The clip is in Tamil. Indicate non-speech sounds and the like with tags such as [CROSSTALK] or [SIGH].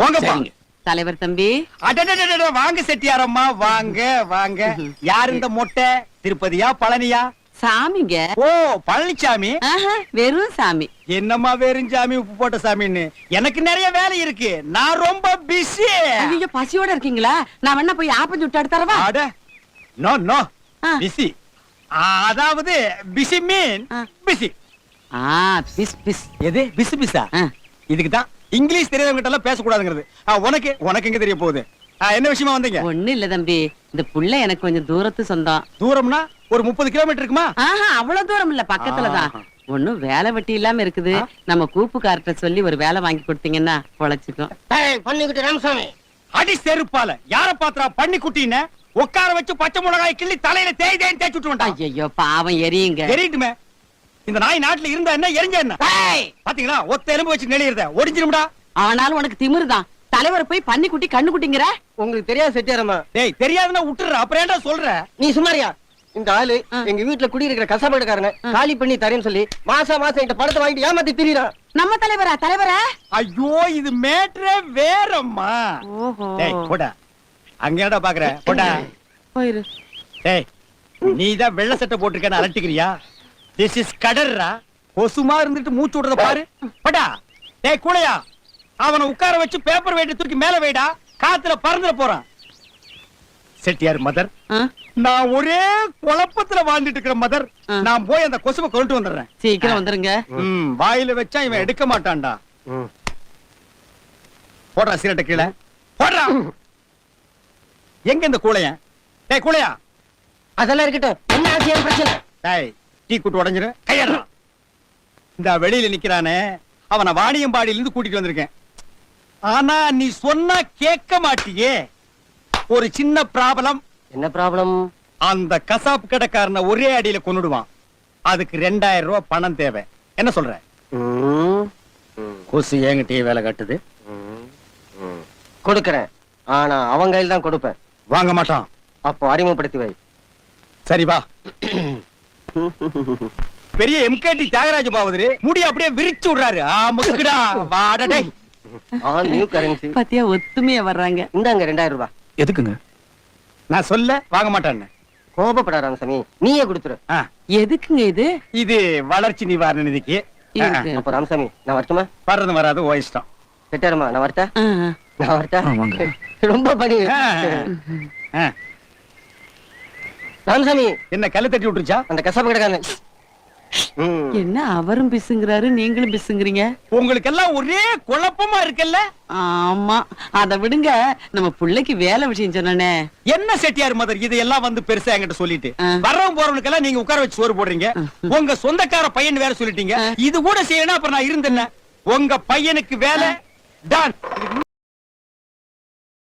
போங்கப்பா சரிங்க. தலைவர் தம்பி. அடடடடட, வாங்க செட்டியாரம்மா வாங்க வாங்க. யார் இந்த மொட்டை? திருப்பதியா பழனியா? சாமிங்க. ஓ பழனிசாமி ஆஹா, வெறும் சாமி. என்னம்மா வெறும் சாமி உப்பு போட்ட சாமின்னு? எனக்கு நிறைய வேலை இருக்கு. நான் ரொம்ப பிஸி ஐயோ பசியோட இருக்கீங்களா? நான் வேணா போய் ஆப்பம் சுட்டு எடுத்துறவா அட நோ நோ ஆ. பிஸி அதாவது பிஸி மீன் ஆ. பிஸி ஆ பிஸ் பிஸ். எது? பிசு பிசா? ஆ. இதுக்கு தான் இங்கிலீஷ் தெரியாதவங்க எல்லாம் பேசக்கூடாதுங்கிறது. ஆ, உனக்கு உனக்கு எங்க தெரிய போகுது? என்ன விஷயமா வந்தீங்க? ஒண்ணு இல்ல தம்பி. இந்த புள்ள எனக்கு கொஞ்சம் தூரத்து சொந்தம். தூரம்னா ஒரு முப்பது கிலோமீட்டர் இருக்குமா? ஆஹா அவ்வளவு தூரம் இல்ல பக்கத்துலதான். ஒண்ணும் வேலை வெட்டி இல்லாம இருக்குது? நம்ம கூப்புக்கார்ட்ட சொல்லி ஒரு வேலை வாங்கி கொடுத்தீங்கன்னா பொழைச்சுக்கும். பண்ணிக்கிட்டு ராமசாமி. அடி செருப்பால. யார பாத்திரா பண்ணி குட்டின்னு உட்கார வச்சு பச்சை மிளகாய் கிள்ளி தலையில தேய் தேய் தேய்ச்சி விட்டு வந்தான் ஐயோ பாவம் எரியுங்க. எரியட்டுமே. இந்த நாய் நாட்டுல இருந்தா என்ன எரிஞ்ச என்ன? பாத்தீங்களா? ஒத்த எலும்பு வச்சு நெளியிருத ஒடிஞ்சிரும்டா. அவனாலும் உனக்கு திமிருதான் தலைவர் போய் பண்ணி குட்டி கண்ணு குட்டிங்கிற? உங்களுக்கு தெரியாது செட்டியாரம்மா. டேய் தெரியாதுன்னா விட்டுற அப்புறம் ஏன்டா சொல்ற? நீ சுமாரியா இந்த ஆளு. எங்க வீட்டுல குடியிருக்கிற கசாபாடுக்காரன காலி பண்ணி தரேன்னு சொல்லி மாசம் மாசம் என்கிட்ட பணத்தை வாங்கிட்டு ஏமாத்தி திரியறான். நம்ம தலைவரா தலைவரா? ஐயோ இது மேட்ரே வேறம்மா. ஓஹோ. டேய் போடா. அங்க என்னடா பாக்குற? போடா. போயிரு. டேய் நீ தான் வெள்ளை சட்டை போட்டிருக்கேன்னு அலட்டிக்கிறியா திஸ் இஸ் கடர்ரா கொசுமா இருந்துட்டு மூச்சு விடுறத பாரு. போடா. டேய் கூடையா அவனை உட்கார வச்சு பேப்பர் வெயிட் தூக்கி மேல வைடா. காத்துல பறந்துட போறான். செட்டியார் மதர் நான் ஒரே குழப்பத்துல வாழ்ந்துட்டு இருக்கிற மதர். நான் போய் அந்த கொசுவை கொண்டு வந்துடுறேன். சீக்கிரம் வந்துருங்க. ம், வாயில வச்சா இவன் எடுக்க மாட்டான்டா. போடுறா சிரட்டை கீழே. போடுறா. எங்க இந்த கூளையன் டேய் கூளையா அதெல்லாம் இருக்கட்டும். என்ன ஆசியம் பிரச்சனை? டேய் டீ குட்டு உடைஞ்சிரு. கையடா இந்த வெளியில நிக்கிறானே அவனை வாணியம்பாடியில இருந்து கூட்டிட்டு வந்திருக்கேன். ஆனா நீ சொன்னா கேட்க மாட்டியே. ஒரு சின்ன ப்ராப்ளம். என்ன ப்ராப்ளம்? அந்த கசாப்பு கடைக்காரனை ஒரே அடியில கொன்னுடுவான். அதுக்கு ரெண்டாயிரம் ரூபாய் பணம் தேவை. என்ன சொல்ற? கொசு ஏங்கிட்டே வேலை கட்டுது. கொடுக்கறேன். ஆனா அவங்க கையில் தான் கொடுப்பேன். வாங்க மாட்டான். அப்போ அறிமுகப்படுத்தி வை. சரி வா. [COUGHS] பெரிய எம்கேடி தியாகராஜ பாவதரு முடி அப்படியே விரிச்சு விடுறாரு. ஆ முக்குடா வாடா டேய். ஆன் நியூ கரன்சி பாத்தியா ஒத்துமையா வர்றாங்க. இந்தாங்க ரெண்டாயிரம் ரூபாய். எதுக்குங்க? நான் சொல்ல வாங்க மாட்டான்னு. கோபப்படாத ராமசாமி நீயே கொடுத்துரு. எதுக்குங்க இது? இது வளர்ச்சி நிவாரண நிதிக்கு. அப்போ ராமசாமி நான் வரட்டுமா? வர்றது வராது ஓ இஷ்டம். செட்டாரமா நான் வரட்டா. நான் வரட்டா. ரொம்ப பணி. ராமசாமி என்ன கல்லு தட்டி விட்டுருச்சா? அந்த கசாப்பு கடைக்காரன். ம். என்ன அவரும் பிசுங்கிறாரு நீங்களும் பிசுங்கிறீங்க? உங்களுக்கு எல்லாம் ஒரே குழப்பமா இருக்குல்ல? ஆமா. அத விடுங்க. நம்ம புள்ளைக்கு வேலை விஷயம் சொன்னனே. என்ன செட்டியார் மதர்? இது எல்லாம் வந்து பெருசா என்கிட்ட சொல்லிட்டு. வர்றவங்க போறவனுக்கு எல்லாம் நீங்க உட்கார வச்சு சோறு போடுறீங்க. உங்க சொந்தக்கார பையன் வேற சொல்லிட்டீங்க. இது கூட செய்யணும் அப்புறம் நான் இருந்தேன்ன உங்க பையனுக்கு வேலை டான்